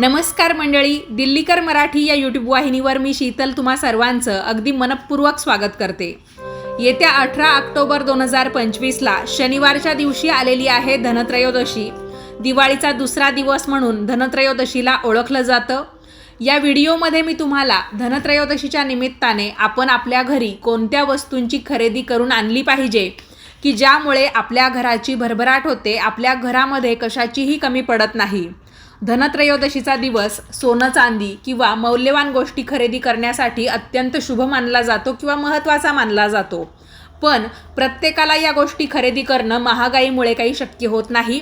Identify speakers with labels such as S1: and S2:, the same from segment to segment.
S1: नमस्कार मंडळी दिल्लीकर मराठी या यूट्यूब वाहिनीवर मी शीतल तुम्हा सर्वांचं अगदी मनपूर्वक स्वागत करते. येत्या अठरा ऑक्टोबर दोन हजार पंचवीसला शनिवारच्या दिवशी आलेली आहे धनत्रयोदशी. दिवाळीचा दुसरा दिवस म्हणून धनत्रयोदशीला ओळखलं जातं. या व्हिडिओमध्ये मी तुम्हाला धनत्रयोदशीच्या निमित्ताने आपण आपल्या घरी कोणत्या वस्तूंची खरेदी करून आणली पाहिजे की ज्यामुळे आपल्या घराची भरभराट होते आपल्या घरामध्ये कशाचीही कमी पडत नाही. धनत्रयोदशीचा दिवस सोनं चांदी किंवा मौल्यवान गोष्टी खरेदी करण्यासाठी अत्यंत शुभ मानला जातो किंवा महत्त्वाचा मानला जातो. पण प्रत्येकाला या गोष्टी खरेदी करणं महागाईमुळे काही शक्य होत नाही.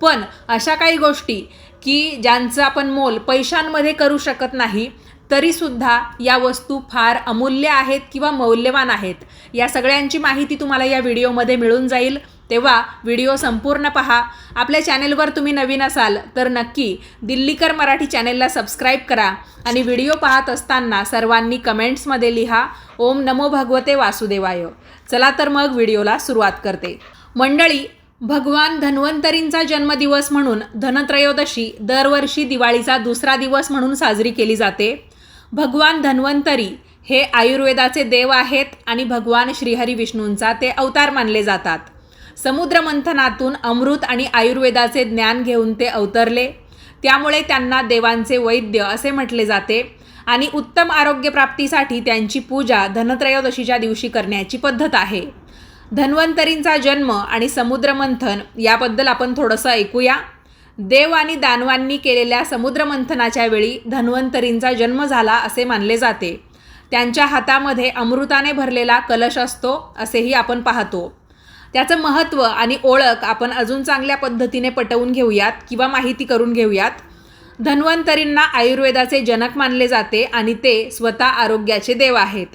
S1: पण अशा काही गोष्टी की ज्यांचं आपण मोल पैशांमध्ये करू शकत नाही तरीसुद्धा या वस्तू फार अमूल्य आहेत किंवा मौल्यवान आहेत. या सगळ्यांची माहिती तुम्हाला या व्हिडिओमध्ये मिळून जाईल. तेव्हा व्हिडिओ संपूर्ण पहा. आपल्या चॅनेलवर तुम्ही नवीन असाल तर नक्की दिल्लीकर मराठी चॅनेलला सबस्क्राईब करा आणि व्हिडिओ पाहत असताना सर्वांनी कमेंट्समध्ये लिहा ओम नमो भगवते वासुदेवाय. चला तर मग व्हिडिओला सुरुवात करते. मंडळी भगवान धन्वंतरींचा जन्मदिवस म्हणून धनत्रयोदशी दरवर्षी दिवाळीचा दुसरा दिवस म्हणून साजरी केली जाते. भगवान धन्वंतरी हे आयुर्वेदाचे देव आहेत आणि भगवान श्रीहरी विष्णूंचा ते अवतार मानले जातात. समुद्रमंथनातून अमृत आणि आयुर्वेदाचे ज्ञान घेऊन ते अवतरले. त्यामुळे त्यांना देवांचे वैद्य असे म्हटले जाते आणि उत्तम आरोग्यप्राप्तीसाठी त्यांची पूजा धनत्रयोदशीच्या दिवशी करण्याची पद्धत आहे. धन्वंतरींचा जन्म आणि समुद्रमंथन याबद्दल आपण थोडंसं ऐकूया. देव आणि दानवांनी केलेल्या समुद्रमंथनाच्या वेळी धन्वंतरींचा जन्म झाला असे मानले जाते. त्यांच्या हातामध्ये अमृताने भरलेला कलश असतो असेही आपण पाहतो. त्याचं महत्त्व आणि ओळख आपण अजून चांगल्या पद्धतीने पटवून घेऊयात किंवा माहिती करून घेऊयात. धन्वंतरींना आयुर्वेदाचे जनक मानले जाते आणि ते स्वतः आरोग्याचे देव आहेत.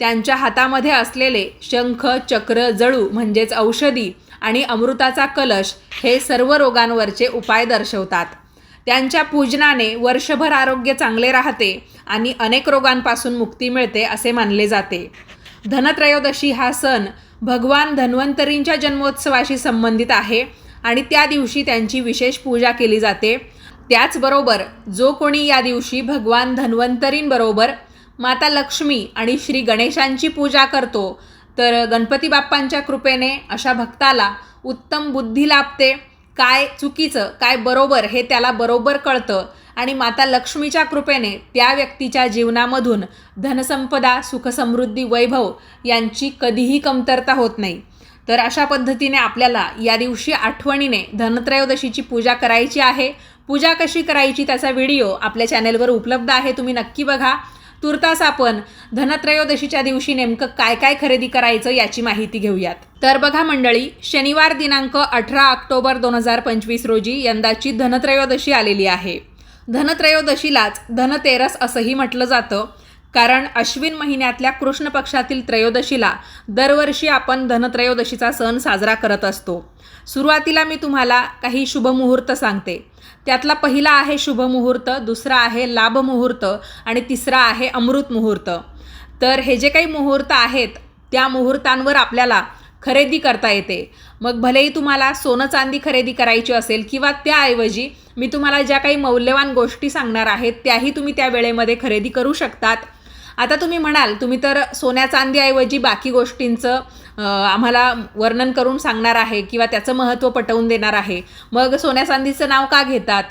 S1: त्यांच्या हातामध्ये असलेले शंख चक्र जळू म्हणजेच औषधी आणि अमृताचा कलश हे सर्व रोगांवरचे उपाय दर्शवतात. त्यांच्या पूजनाने वर्षभर आरोग्य चांगले राहते आणि अनेक रोगांपासून मुक्ती मिळते असे मानले जाते. धनत्रयोदशी हा सण भगवान धन्वंतरींच्या जन्मोत्सवाशी संबंधित आहे आणि त्या दिवशी त्यांची विशेष पूजा केली जाते. त्याचबरोबर जो कोणी या दिवशी भगवान धन्वंतरींबरोबर माता लक्ष्मी आणि श्री गणेशांची पूजा करतो तर गणपती बाप्पांच्या कृपेने अशा भक्ताला उत्तम बुद्धी लाभते. काय चुकीचं काय बरोबर हे त्याला बरोबर कळतं. आणि माता लक्ष्मीच्या कृपेने त्या व्यक्तीच्या जीवनामधून धनसंपदा सुखसमृद्धी वैभव यांची कधीही कमतरता होत नाही. तर अशा पद्धतीने आपल्याला या दिवशी आठवणीने धनत्रयोदशीची पूजा करायची आहे. पूजा कशी करायची त्याचा व्हिडिओ आपल्या चॅनेलवर उपलब्ध आहे तुम्ही नक्की बघा. तुर्तास आपण धनत्रयोदशीच्या दिवशी नेमकं काय काय खरेदी करायचं याची माहिती घेऊयात. तर बघा मंडळी शनिवार दिनांक अठरा ऑक्टोबर दोन हजार पंचवीस रोजी यंदाची धनत्रयोदशी आलेली आहे. धनत्रयोदशीलाच धनतेरस असंही म्हटलं जातं कारण अश्विन महिन्यातल्या कृष्ण पक्षातील त्रयोदशीला दरवर्षी आपण धनत्रयोदशीचा सण साजरा करत असतो. सुरुवातीला मी तुम्हाला काही शुभमुहूर्त सांगते. त्यातला पहिला आहे शुभमुहूर्त दुसरा आहे लाभ मुहूर्त आणि तिसरा आहे अमृत मुहूर्त. तर हे जे काही मुहूर्त आहेत त्या मुहूर्तांवर आपल्याला खरेदी करता येते. मग भलेही तुम्हाला सोनं चांदी खरेदी करायची असेल किंवा त्याऐवजी मी तुम्हाला ज्या काही मौल्यवान गोष्टी सांगणार आहेत त्याही तुम्ही त्या वेळेमध्ये खरेदी करू शकतात. आता तुम्ही म्हणाल तुम्ही तर सोन्या चांदीऐवजी बाकी गोष्टींचं आम्हाला वर्णन करून सांगणार आहे किंवा त्याचं महत्त्व पटवून देणार आहे. मग सोन्या चांदीचं नाव का घेतात?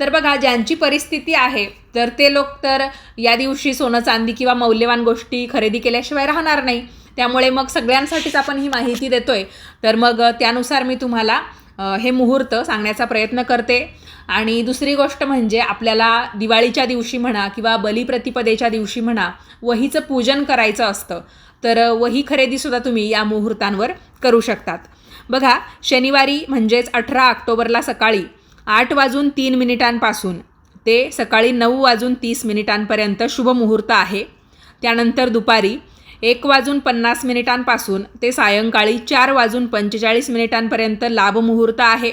S1: तर बघा ज्यांची परिस्थिती आहे तर ते लोक तर या दिवशी सोनं चांदी किंवा मौल्यवान गोष्टी खरेदी केल्याशिवाय राहणार नाही. त्यामुळे मग सगळ्यांसाठीच आपण ही माहिती देतोय. तर मग त्यानुसार मी तुम्हाला हे मुहूर्त सांगण्याचा प्रयत्न करते. आणि दुसरी गोष्ट म्हणजे आपल्याला दिवाळीच्या दिवशी म्हणा किंवा बलिप्रतिपदेच्या दिवशी म्हणा वहीचं पूजन करायचं असतं. तर वही खरेदीसुद्धा तुम्ही या मुहूर्तांवर करू शकतात. बघा शनिवारी म्हणजेच अठरा ऑक्टोबरला सकाळी आठ वाजून तीन मिनिटांपासून ते सकाळी नऊ वाजून तीस मिनिटांपर्यंत शुभ मुहूर्त आहे. त्यानंतर दुपारी एक वाजून पन्नास मिनिटांपासून ते सायंकाळी चार वाजून पंचेचाळीस मिनिटांपर्यंत लाभमुहूर्त आहे.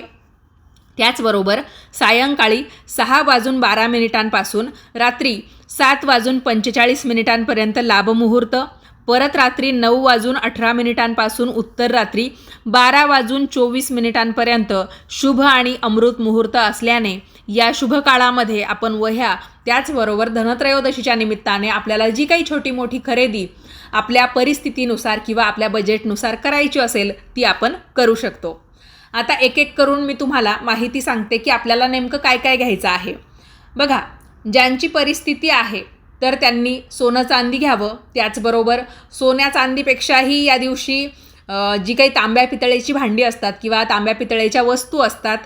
S1: त्याचबरोबर सायंकाळी सहा वाजून बारा मिनिटांपासून रात्री सात वाजून पंचेचाळीस मिनिटांपर्यंत लाभमुहूर्त परत रात्री नऊ वाजून अठरा मिनिटांपासून उत्तर रात्री बारा वाजून चोवीस मिनिटांपर्यंत शुभ आणि अमृत मुहूर्त असल्याने या शुभ काळामध्ये आपण वह्या त्याचबरोबर धनत्रयोदशीच्या निमित्ताने आपल्याला जी काही छोटी मोठी खरेदी आपल्या परिस्थितीनुसार किंवा आपल्या बजेटनुसार करायची असेल ती आपण करू शकतो. आता एक एक करून मी तुम्हाला माहिती सांगते की आपल्याला नेमकं काय काय घ्यायचं आहे. बघा ज्यांची परिस्थिती आहे तर त्यांनी सोनं चांदी घ्यावं. त्याचबरोबर सोन्या चांदीपेक्षाही या दिवशी जी काही तांब्या पितळेची भांडी असतात किंवा तांब्या पितळेच्या वस्तू असतात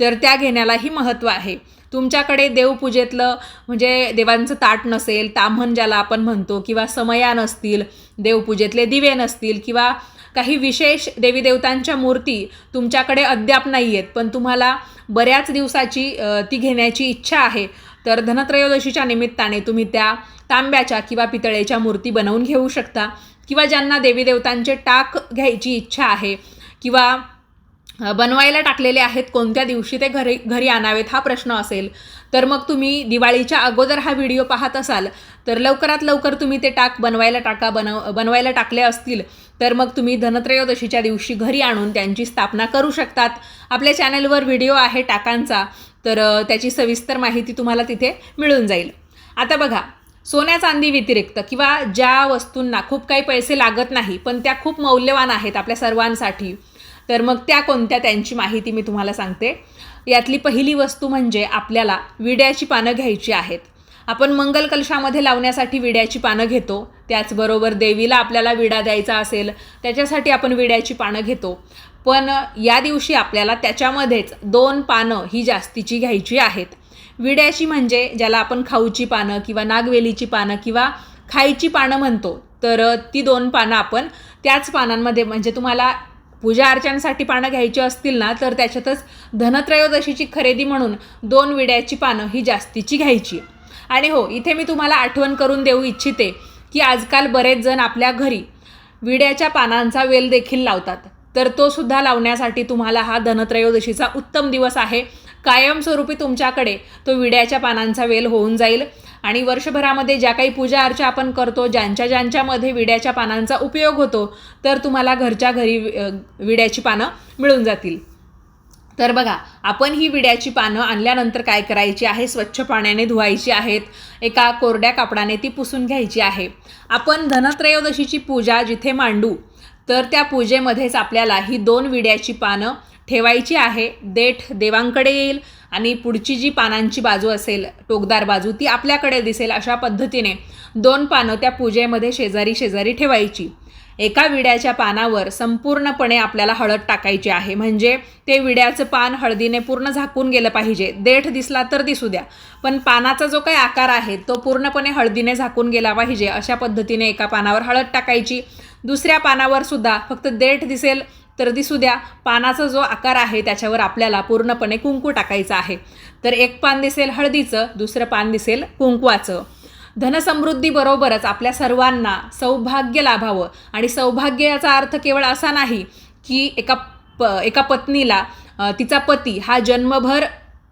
S1: तर त्या घेण्यालाही महत्त्व आहे. तुमच्याकडे देवपूजेतलं म्हणजे देवांचं ताट नसेल ताम्हण ज्याला आपण म्हणतो किंवा समया नसतील देवपूजेतले दिवे नसतील किंवा काही विशेष देवी देवतांच्या मूर्ती तुमच्याकडे अद्याप नाही आहेत पण तुम्हाला बऱ्याच दिवसाची ती घेण्याची इच्छा आहे तर धनत्रयोदशीच्या निमित्ताने तुम्ही त्या तांब्याच्या किंवा पितळेच्या मूर्ती बनवून घेऊ शकता. किंवा ज्यांना देवी देवतांचे टाक घ्यायची इच्छा आहे किंवा बनवायला टाकलेले आहेत कोणत्या दिवशी ते घरी घरी आणावेत हा प्रश्न असेल तर मग तुम्ही दिवाळीच्या अगोदर हा व्हिडिओ पाहत असाल. तर लवकरात लवकर तुम्ही ते टाक बनवायला टाका बनव बनवायला टाकले असतील तर मग तुम्ही धनत्रयोदशीच्या दिवशी घरी आणून त्यांची स्थापना करू शकतात. आपल्या चॅनलवर व्हिडिओ आहे टाकांचा तर त्याची सविस्तर माहिती तुम्हाला तिथे मिळून जाईल. आता बघा सोन्या चांदी व्यतिरिक्त किंवा ज्या वस्तूंना खूप काही पैसे लागत नाही पण त्या खूप मौल्यवान आहेत आपल्या सर्वांसाठी तर मग त्या कोणत्या त्यांची माहिती मी तुम्हाला सांगते. यातली पहिली वस्तू म्हणजे आपल्याला विड्याची पानं घ्यायची आहेत. आपण मंगल कलशामध्ये लावण्यासाठी विड्याची पानं घेतो त्याचबरोबर देवीला आपल्याला विडा द्यायचा असेल त्याच्यासाठी आपण विड्याची पानं घेतो. पण या दिवशी आपल्याला त्याच्यामध्येच दोन पानं ही जास्तीची घ्यायची आहेत. विड्याची म्हणजे ज्याला आपण खाऊची पानं किंवा नागवेलीची पानं किंवा खायची पानं म्हणतो तर ती दोन पानं आपण त्याच पानांमध्ये म्हणजे तुम्हाला पूजा अर्चनासाठी पानं घ्यायची असतील ना तर त्याच्यातच धनत्रयोदशीची खरेदी म्हणून दोन विड्याची पानं ही जास्तीची घ्यायची. आणि हो इथे मी तुम्हाला आठवण करून देऊ इच्छिते की आजकाल बरेच जण आपल्या घरी विड्याच्या पानांचा वेल देखील लावतात. तर तो सुद्धा लावण्यासाठी तुम्हाला हा धनत्रयोदशीचा उत्तम दिवस आहे. कायमस्वरूपी तुमच्याकडे तो विड्याच्या पानांचा वेल होऊन जाईल. आणि वर्षभरामध्ये ज्या काही पूजा अर्चा आपण करतो ज्यांच्या ज्यांच्यामध्ये विड्याच्या पानांचा उपयोग होतो तर तुम्हाला घरच्या घरी विड्याची पानं मिळून जातील. तर बघा आपण ही विड्याची पानं आणल्यानंतर काय करायची आहे? स्वच्छ पाण्याने धुवायची आहेत. एका कोरड्या कापडाने ती पुसून घ्यायची आहे. आपण धनत्रयोदशीची पूजा जिथे मांडू तर त्या पूजेमध्येच आपल्याला ही दोन विड्याची पानं ठेवायची आहे. देठ देवांकडे येईल आणि पुढची जी पानांची बाजू असेल टोकदार बाजू ती आपल्याकडे दिसेल अशा पद्धतीने दोन पानं त्या पूजेमध्ये शेजारी शेजारी ठेवायची. एका विड्याच्या पानावर संपूर्णपणे आपल्याला हळद टाकायची आहे. म्हणजे ते विड्याचं पान हळदीने पूर्ण झाकून गेलं पाहिजे. देठ दिसला तर दिसू द्या. पण पानाचा जो काही आकार आहे तो पूर्णपणे हळदीने झाकून गेला पाहिजे. अशा पद्धतीने एका पानावर हळद टाकायची. दुसऱ्या पानावर सुद्धा फक्त देठ दिसेल तर दिसू द्या पानाचा जो आकार आहे त्याच्यावर आपल्याला पूर्णपणे कुंकू टाकायचं आहे. तर एक पान दिसेल हळदीचं दुसरं पान दिसेल कुंकवाचं. धनसमृद्धीबरोबरच आपल्या सर्वांना सौभाग्य लाभावं. आणि सौभाग्य याचा अर्थ केवळ असा नाही की एका प एका पत्नीला तिचा पती हा जन्मभर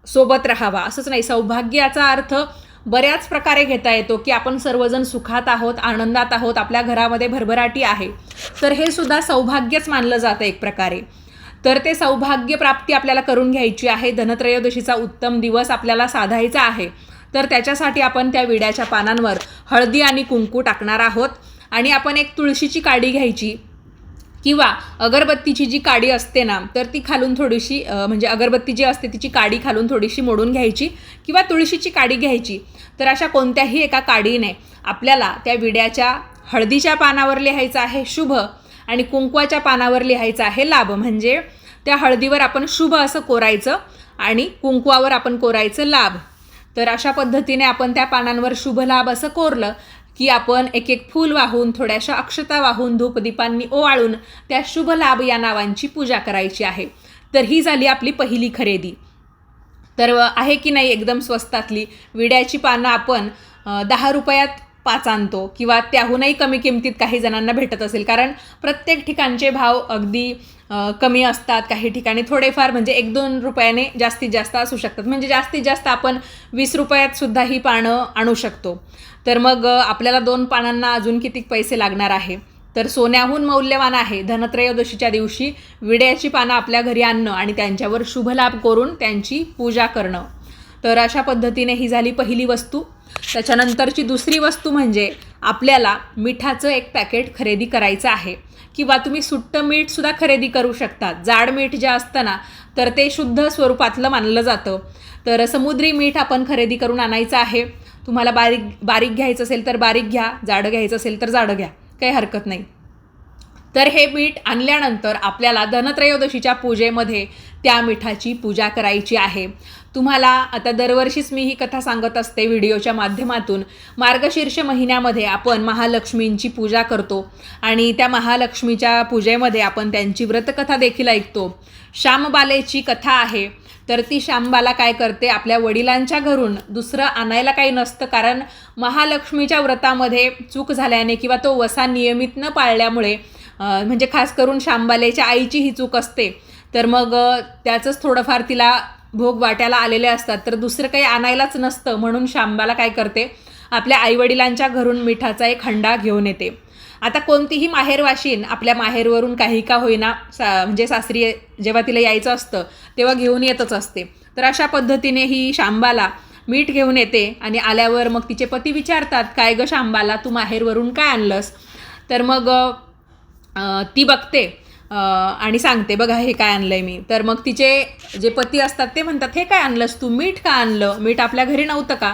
S1: सोबत राहावा. असंच नाही सौभाग्याचा अर्थ बऱ्याच प्रकारे घेता येतो की आपण सर्वजण सुखात आहोत आनंदात आहोत आपल्या घरामध्ये भरभराटी आहे. तर हे सुद्धा सौभाग्यच मानलं जातं एक प्रकारे. तर ते सौभाग्य प्राप्ती आपल्याला करून घ्यायची आहे. धनत्रयोदशीचा उत्तम दिवस आपल्याला साधायचा आहे. तर त्याच्यासाठी आपण त्या विड्याच्या पानांवर हळदी आणि कुंकू टाकणार आहोत. आणि आपण एक तुळशीची काडी घ्यायची. किंवा अगरबत्तीची जी काडी असते ना तर ती खालून थोडीशी म्हणजे अगरबत्ती जी असते तिची काडी खालून थोडीशी मोडून घ्यायची किंवा तुळशीची काडी घ्यायची. तर अशा कोणत्याही एका काडीने आपल्याला त्या विड्याच्या हळदीच्या पानावर लिहायचं आहे शुभ आणि कुंकवाच्या पानावर लिहायचं आहे लाभ. म्हणजे त्या हळदीवर आपण शुभ असं कोरायचं आणि कुंकवावर आपण कोरायचं लाभ. तर अशा पद्धतीने आपण त्या पानांवर शुभ लाभ असं कोरलं की आपण एक एक फूल वाहून थोड्याशा अक्षता वाहून धूपदीपांनी ओवाळून त्या शुभ लाभ या नावांची पूजा करायची आहे. तर ही झाली आपली पहिली खरेदी. तर आहे की नाही एकदम स्वस्तातली? विड्याची पानं आपण दहा रुपयात पाच आणतो किंवा त्याहूनही कमी किमतीत काही जणांना भेटत असेल. कारण प्रत्येक ठिकाणचे भाव अगदी कमी असतात काही ठिकाणी. थोडेफार म्हणजे एक दोन रुपयाने जास्तीत जास्त असू शकतात. म्हणजे जास्तीत जास्त आपण वीस रुपयात सुद्धा ही पानं आणू शकतो. तर मग आपल्याला दोन पानांना अजून किती पैसे लागणार आहे? तर सोन्याहून मौल्यवान आहे धनत्रयोदशीच्या दिवशी विड्याची पानं आपल्या घरी आणणं आणि त्यांच्यावर शुभलाभ करून त्यांची पूजा करणं. तर अशा पद्धतीने ही झाली पहिली वस्तू. त्याच्यानंतरची दुसरी वस्तू म्हणजे आपल्याला मिठाचं एक पॅकेट खरेदी करायचं आहे. किंवा तुम्ही सुट्टं मीठसुद्धा खरेदी करू शकता. जाड मीठ जे असतं ना तर ते शुद्ध स्वरूपातलं मानलं जातं. तर समुद्री मीठ आपण खरेदी करून आणायचं आहे. तुम्हाला बारीक बारीक घ्यायचं असेल तर बारीक घ्या. जाडं घ्यायचं असेल तर जाडं घ्या. काही हरकत नाही. तर हे मीठ आणल्यानंतर आपल्याला धनत्रयोदशीच्या पूजेमध्ये त्या मिठाची पूजा करायची आहे. तुम्हाला आता दरवर्षीच मी ही कथा सांगत असते व्हिडिओच्या माध्यमातून. मार्गशीर्ष महिन्यामध्ये आपण महालक्ष्मींची पूजा करतो आणि त्या महालक्ष्मीच्या पूजेमध्ये आपण त्यांची व्रतकथा देखील ऐकतो. श्यामबालेची कथा आहे. तर ती श्यामबाला काय करते? आपल्या वडिलांच्या घरून दुसरं आणायला काही नसतं कारण महालक्ष्मीच्या व्रतामध्ये चूक झाल्याने किंवा तो वसा नियमित न पाळल्यामुळे म्हणजे खास करून श्यामबालेच्या आईची ही चूक असते. तर मग त्याचंच थोडंफार तिला भोग वाट्याला आलेले असतात तर दुसरं काही आणायलाच नसतं. म्हणून शांबाला काय करते? आपल्या आईवडिलांच्या घरून मिठाचा एक हंडा घेऊन येते. आता कोणतीही माहेरवाशीन आपल्या माहेरवरून काही का होईना सा म्हणजे सासरी जेव्हा तिला यायचं असतं तेव्हा घेऊन येतच असते. तर अशा पद्धतीने ही शांबाला मीठ घेऊन येते आणि आल्यावर मग तिचे पती विचारतात काय गं शांबाला तू माहेरवरून काय आणलंस? तर मग ती बघते. आणि सांगते बघा हे काय आणलं आहे मी. तर मग तिचे जे पती असतात ते म्हणतात हे काय आणलंस तू? मीठ का आणलं? मीठ आपल्या घरी नव्हतं का?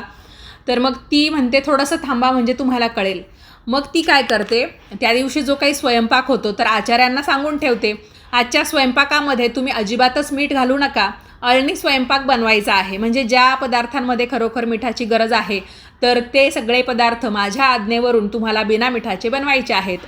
S1: तर मग ती म्हणते थोडंसं थांबा म्हणजे तुम्हाला कळेल. मग ती काय करते त्या दिवशी जो काही स्वयंपाक होतो तर आचार्यांना सांगून ठेवते आजच्या स्वयंपाकामध्ये तुम्ही अजिबातच मीठ घालू नका. अळणी स्वयंपाक बनवायचा आहे. म्हणजे ज्या पदार्थांमध्ये खरोखर मिठाची गरज आहे तर ते सगळे पदार्थ माझ्या आज्ञेवरून तुम्हाला बिना मिठाचे बनवायचे आहेत.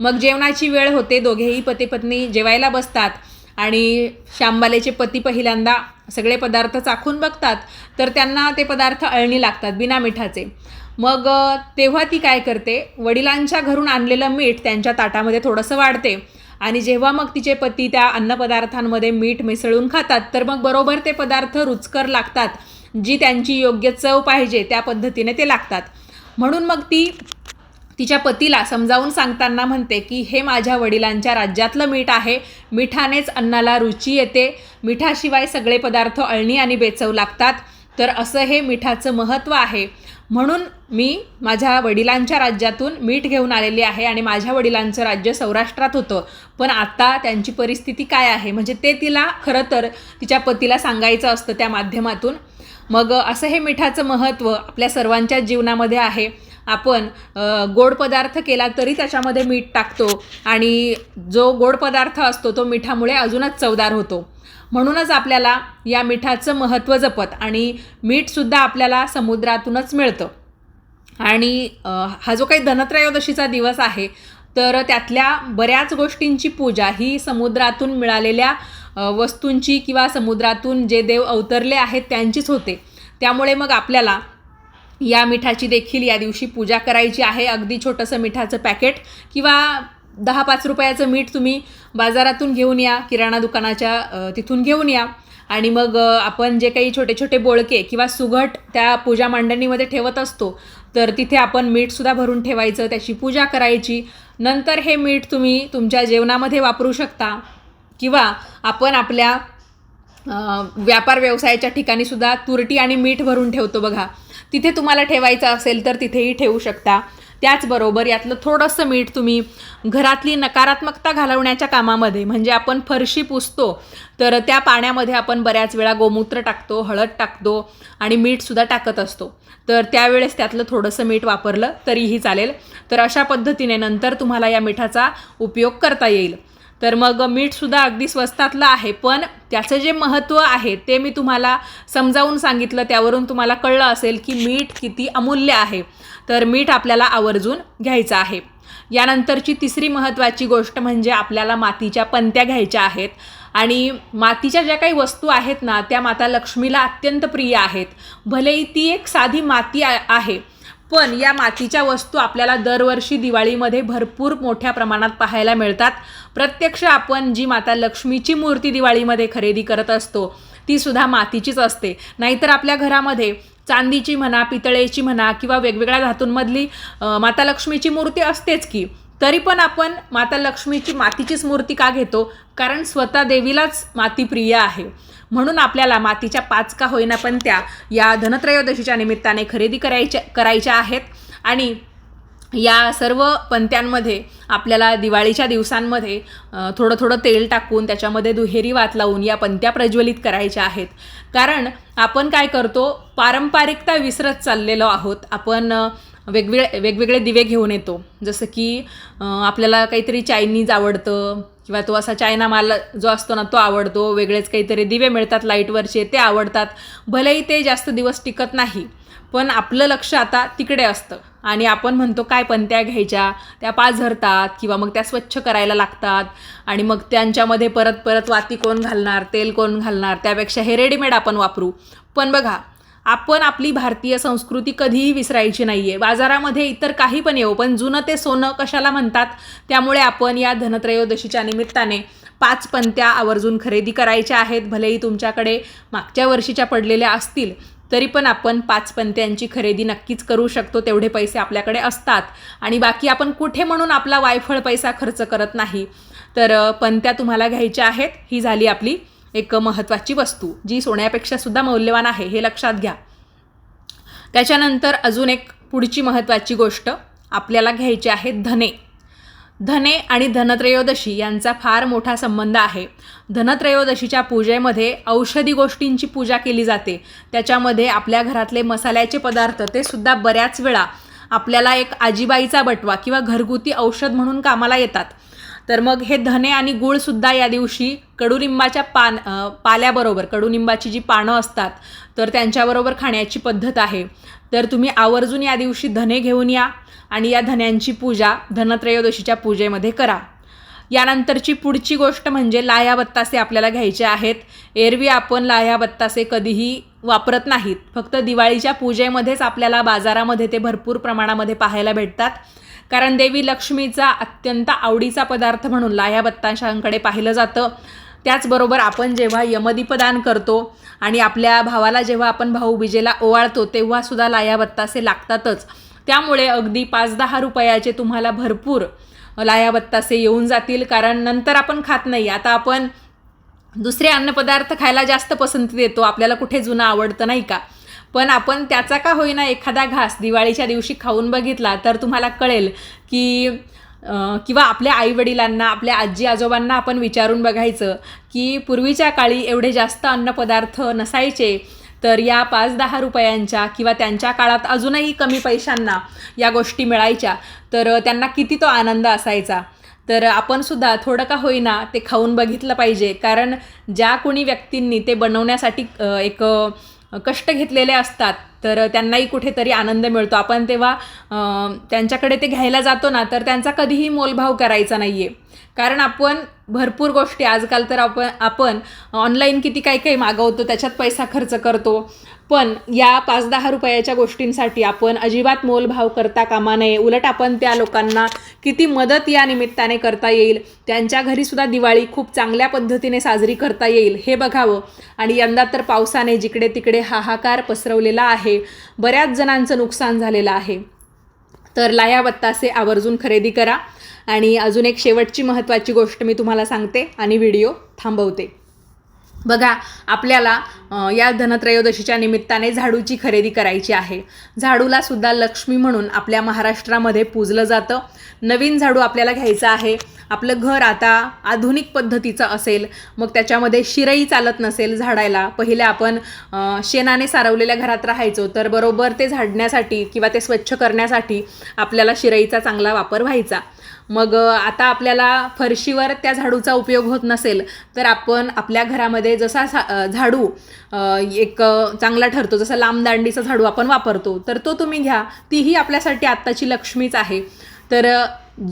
S1: मग जेवणाची वेळ होते दोघेही पती पत्नी जेवायला बसतात आणि श्यामबालेचे पती पहिल्यांदा सगळे पदार्थ चाखून बघतात तर त्यांना ते पदार्थ अळणी लागतात बिना मिठाचे. मग तेव्हा ती काय करते? वडिलांच्या घरून आणलेलं मीठ त्यांच्या ताटामध्ये थोडंसं वाढते आणि जेव्हा मग तिचे पती त्या अन्नपदार्थांमध्ये मीठ मिसळून खातात तर मग बरोबर ते पदार्थ रुचकर लागतात जी त्यांची योग्य चव पाहिजे त्या पद्धतीने ते लागतात. म्हणून मग ती तिच्या पतीला समजावून सांगताना म्हणते की हे माझ्या वडिलांच्या राज्यातलं मीठ आहे. मिठानेच अन्नाला रुची येते. मिठाशिवाय सगळे पदार्थ अळणी आणि बेचव लागतात. तर असं हे मिठाचं महत्त्व आहे. म्हणून मी माझ्या वडिलांच्या राज्यातून मीठ घेऊन आलेली आहे आणि माझ्या वडिलांचं राज्य सौराष्ट्रात होतं. पण आता त्यांची परिस्थिती काय आहे? म्हणजे ते तिला खरं तर तिच्या पतीला सांगायचं असतं त्या माध्यमातून. मग असं हे मिठाचं महत्त्व आपल्या सर्वांच्याच जीवनामध्ये आहे. आपण गोड पदार्थ केला तरी त्याच्यामध्ये मीठ टाकतो आणि जो गोड पदार्थ असतो तो मिठामुळे अजूनच चवदार होतो. म्हणूनच आपल्याला या मिठाचं महत्त्व जपत आणि मीठसुद्धा आपल्याला समुद्रातूनच मिळतं. आणि हा जो काही धनत्रयोदशीचा दिवस आहे तर त्यातल्या बऱ्याच गोष्टींची पूजा ही समुद्रातून मिळालेल्या वस्तूंची किंवा समुद्रातून जे देव अवतरले आहेत त्यांचीच होते. त्यामुळे मग आपल्याला या मिठाची देखील या दिवशी पूजा करायची आहे. अगदी छोटंसं मिठाचं पॅकेट किंवा दहा पाच रुपयाचं मीठ तुम्ही बाजारातून घेऊन या किराणा दुकानाच्या तिथून घेऊन या. आणि मग आपण जे काही छोटे छोटे बोळके किंवा सुघट त्या पूजा मांडणीमध्ये ठेवत असतो तर तिथे आपण मीठसुद्धा भरून ठेवायचं त्याची पूजा करायची. नंतर हे मीठ तुम्ही तुमच्या जेवणामध्ये वापरू शकता. किंवा आपण आपल्या व्यापार व्यवसायाच्या ठिकाणी सुद्धा तुरटी आणि मीठ भरून ठेवतो बघा. तिथे तुम्हाला ठेवायचं असेल तर तिथेही ठेवू शकता. त्याचबरोबर यातलं थोडंसं मीठ तुम्ही घरातली नकारात्मकता घालवण्याच्या कामामध्ये म्हणजे आपण फरशी पुसतो तर त्या पाण्यामध्ये आपण बऱ्याच वेळा गोमूत्र टाकतो हळद टाकतो आणि मीठसुद्धा टाकत असतो. तर त्यावेळेस त्यातलं थोडंसं मीठ वापरलं तरीही चालेल. तर अशा पद्धतीने नंतर तुम्हाला या मिठाचा उपयोग करता येईल. तर मग मीठसुद्धा अगदी स्वस्तातलं आहे पण त्याचं जे महत्त्व आहे ते मी तुम्हाला समजावून सांगितलं त्यावरून तुम्हाला कळलं असेल की मीठ किती अमूल्य आहे. तर मीठ आपल्याला आवर्जून घ्यायचं आहे. यानंतरची तिसरी महत्त्वाची गोष्ट म्हणजे आपल्याला मातीच्या पंत्या घ्यायच्या आहेत. आणि मातीच्या ज्या काही वस्तू आहेत ना त्या माता लक्ष्मीला अत्यंत प्रिय आहेत. भलेही ती एक साधी माती आ- आहे पण या मातीच्या वस्तू आपल्याला दरवर्षी दिवाळीमध्ये भरपूर मोठ्या प्रमाणात पाहायला मिळतात. प्रत्यक्ष आपण जी माता लक्ष्मीची मूर्ती दिवाळीमध्ये खरेदी करत असतो ती सुद्धा मातीचीच असते. नाहीतर आपल्या घरामध्ये चांदीची म्हणा पितळेची म्हणा किंवा वेगवेगळ्या धातूंमधली माता लक्ष्मीची मूर्ती असतेच की तरी पण आपण माता लक्ष्मीची मातीचीच मूर्ती का घेतो? कारण स्वतः देवीलाच माती प्रिय आहे. म्हणून आपल्याला मातीच्या पाच का होईना पण त्या या धनत्रयोदशीच्या निमित्ताने खरेदी करायच्या करायच्या आहेत. आणि या सर्व पंत्यांमध्ये आपल्याला दिवाळीच्या दिवसांमध्ये थोडं थोडं तेल टाकून त्याच्यामध्ये दुहेरी वात लावून या पंत्या प्रज्वलित करायच्या आहेत. कारण आपण काय करतो? पारंपरिकता विसरत चाललेलो आहोत. आपण वेगवेगळे वेगवेगळे दिवे घेऊन येतो. जसं की आपल्याला काहीतरी चायनीज आवडतं किंवा तो असा चायना माल जो असतो ना तो आवडतो. वेगळेच काहीतरी दिवे मिळतात लाईटवरचे ते आवडतात. भलेही ते जास्त दिवस टिकत नाही पण आपलं लक्ष आता तिकडे असतं. आणि आपण म्हणतो काय पण त्या घ्यायच्या? त्या पाझरतात किंवा मग त्या स्वच्छ करायला लागतात. आणि मग त्यांच्यामध्ये परत परत वाती कोण घालणार तेल कोण घालणार? त्यापेक्षा हे रेडीमेड आपण वापरू. पण बघा आपण आपली भारतीय संस्कृती कधीही विसरायची नाही आहे बाजारामध्ये इतर काही पण येऊ पण जुनं ते सोनं कशाला म्हणतात? त्यामुळे आपण या धनत्रयोदशीच्या निमित्ताने पाच पंत्या आवर्जून खरेदी करायच्या आहेत. भलेही तुमच्याकडे मागच्या वर्षीच्या पडलेल्या असतील तरी पण आपण पाच पंत्यांची खरेदी नक्कीच करू शकतो. तेवढे पैसे आपल्याकडे असतात. आणि बाकी आपण कुठे म्हणून आपला वायफळ पैसा खर्च करत नाही? तर पंत्या तुम्हाला घ्यायच्या आहेत. ही झाली आपली एक महत्त्वाची वस्तू जी सोन्यापेक्षा सुद्धा मौल्यवान आहे हे लक्षात घ्या. त्याच्यानंतर अजून एक पुढची महत्त्वाची गोष्ट आपल्याला घ्यायची आहे धने. धने आणि धनत्रयोदशी यांचा फार मोठा संबंध आहे. धनत्रयोदशीच्या पूजेमध्ये औषधी गोष्टींची पूजा केली जाते. त्याच्यामध्ये आपल्या घरातले मसाल्याचे पदार्थ ते सुद्धा बऱ्याच वेळा आपल्याला एक आजीबाईचा बटवा किंवा घरगुती औषध म्हणून कामाला येतात. तर मग हे धने आणि गूळसुद्धा या दिवशी कडुनिंबाच्या पान पाल्याबरोबर कडुनिंबाची जी पानं असतात तर त्यांच्याबरोबर खाण्याची पद्धत आहे. तर तुम्ही आवर्जून या दिवशी धने घेऊन या आणि या धन्यांची पूजा धनत्रयोदशीच्या पूजेमध्ये करा. यानंतरची पुढची गोष्ट म्हणजे लाह्या बत्तासे आपल्याला घ्यायचे आहेत. एरवी आपण लाह्या बत्तासे कधीही वापरत नाहीत. फक्त दिवाळीच्या पूजेमध्येच आपल्याला बाजारामध्ये ते भरपूर प्रमाणामध्ये पाहायला भेटतात. कारण देवी लक्ष्मीचा अत्यंत आवडीचा पदार्थ म्हणून लाह्या बत्ताशांकडे पाहिलं जातं. त्याचबरोबर आपण जेव्हा यमदीपदान करतो आणि आपल्या भावाला जेव्हा आपण भाऊबीजेला ओवाळतो तेव्हासुद्धा लाह्या बत्तासे लागतातच. त्यामुळे अगदी पाच दहा रुपयाचे तुम्हाला भरपूर लाह्या बत्तासे येऊन जातील. कारण नंतर आपण खात नाही. आता आपण दुसरे अन्नपदार्थ खायला जास्त पसंती देतो. आपल्याला कुठे जुनं आवडतं नाही का? पण आपण त्याचा का होईना एखादा घास दिवाळीच्या दिवशी खाऊन बघितला तर तुम्हाला कळेल की किंवा आपल्या आईवडिलांना आपल्या आजी आजोबांना आपण विचारून बघायचं की पूर्वीच्या काळी एवढे जास्त अन्नपदार्थ नसायचे तर या पाच दहा रुपयांच्या किंवा त्यांच्या काळात अजूनही कमी पैशांना या गोष्टी मिळायच्या. तर त्यांना किती तो आनंद असायचा. तर आपण सुद्धा थोडं का होईना ते खाऊन बघितलं पाहिजे. कारण ज्या कोणी व्यक्तींनी ते बनवण्यासाठी एक कष्ट घेतलेले असतात. तर त्यांनाही कुठेतरी आनंद मिळतो. आपण तेव्हा त्यांच्याकडे ते घ्यायला जातो ना तर त्यांचा कधीही मोलभाव करायचा नाही आहे कारण आपण भरपूर गोष्टी आजकाल तर आपण आपण ऑनलाईन किती काही काही मागवतो त्याच्यात पैसा खर्च करतो. पण या पाच दहा रुपयाच्या गोष्टींसाठी आपण अजिबात मोलभाव करता कामा नये. उलट आपण त्या लोकांना किती मदत या निमित्ताने करता येईल. त्यांच्या घरीसुद्धा दिवाळी खूप चांगल्या पद्धतीने साजरी करता येईल. हे बघावं. आणि यंदा तर पावसाने जिकडे तिकडे हाहाकार पसरवलेला आहे. बऱ्याच जणांचं नुकसान झालेलं आहे. तर लाया बत्तासे आवर्जून खरेदी करा. आणि अजून एक शेवटची महत्त्वाची गोष्ट मी तुम्हाला सांगते आणि व्हिडिओ थांबवते. बघा आपल्याला या धनत्रयोदशीच्या निमित्ताने झाडूची खरेदी करायची आहे. झाडूला सुद्धा लक्ष्मी म्हणून आपल्या महाराष्ट्रामध्ये पूजलं जातं. नवीन झाडू आपल्याला घ्यायचं आहे. आपलं घर आता आधुनिक पद्धतीचं असेल. मग त्याच्यामध्ये शिरई चालत नसेल झाडायला. पहिले आपण शेणाने सारवलेल्या घरात राहायचो तर बरोबर ते झाडण्यासाठी किंवा ते स्वच्छ करण्यासाठी आपल्याला शिरईचा चांगला वापर व्हायचा. मग आता आपल्याला फरशीवर त्या झाडूचा उपयोग होत नसेल तर आपण आपल्या घरामध्ये जसा सा झाडू एक चांगला ठरतो जसा लांब दांडीचा झाडू आपण वापरतो तर तो तुम्ही घ्या. तीही आपल्यासाठी आत्ताची लक्ष्मीच आहे. तर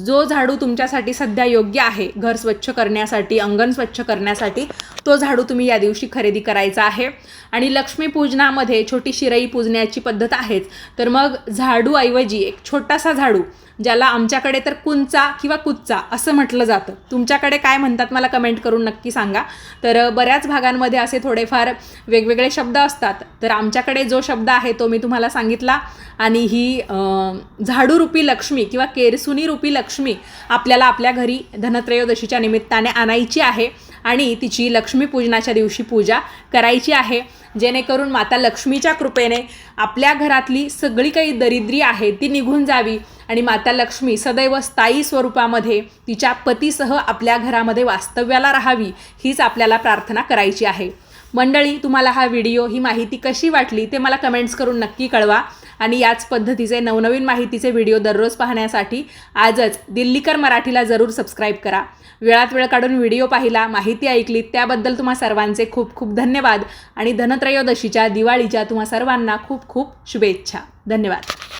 S1: जो झाडू तुमच्यासाठी सध्या योग्य आहे घर स्वच्छ करण्यासाठी अंगण स्वच्छ करण्यासाठी तो झाडू तुम्ही या दिवशी खरेदी करायचा आहे. आणि लक्ष्मीपूजनामध्ये छोटी शिरई पूजण्याची पद्धत आहेच. तर मग झाडूऐवजी एक छोटासा झाडू ज्याला आमच्याकडे तर कुंचा किंवा कुच्चा असं म्हटलं जातं. तुमच्याकडे काय म्हणतात मला कमेंट करून नक्की सांगा. तर बऱ्याच भागांमध्ये असे थोडेफार वेगवेगळे शब्द असतात. तर आमच्याकडे जो शब्द आहे तो मी तुम्हाला सांगितला आणि ही झाडूरूपी लक्ष्मी किंवा केरसुनी रूपी लक्ष्मी आपल्याला आपल्या घरी धनत्रयोदशीच्या निमित्ताने आणायची आहे. आणि तिची लक्ष्मीपूजनाच्या दिवशी पूजा करायची आहे. जेणेकरून माता लक्ष्मीच्या कृपेने आपल्या घरातली सगळी काही दरिद्री आहे ती निघून जावी आणि माता लक्ष्मी सदैव स्थायी स्वरूपामध्ये तिच्या पतीसह आपल्या घरामध्ये वास्तव्याला राहावी हीच आपल्याला प्रार्थना करायची आहे. मंडळी तुम्हाला हा व्हिडिओ ही माहिती कशी वाटली ते मला कमेंट्स करून नक्की कळवा. आणि याच पद्धतीचे नवनवीन माहितीचे व्हिडिओ दररोज पाहण्यासाठी आजच दिल्लीकर मराठीला जरूर सबस्क्राईब करा. वेळात वेळ काढून व्हिडिओ पाहिला माहिती ऐकली त्याबद्दल तुम्हा सर्वांचे खूप खूप धन्यवाद. आणि धनत्रयोदशीच्या दिवाळीच्या तुम्हा सर्वांना खूप खूप शुभेच्छा. धन्यवाद.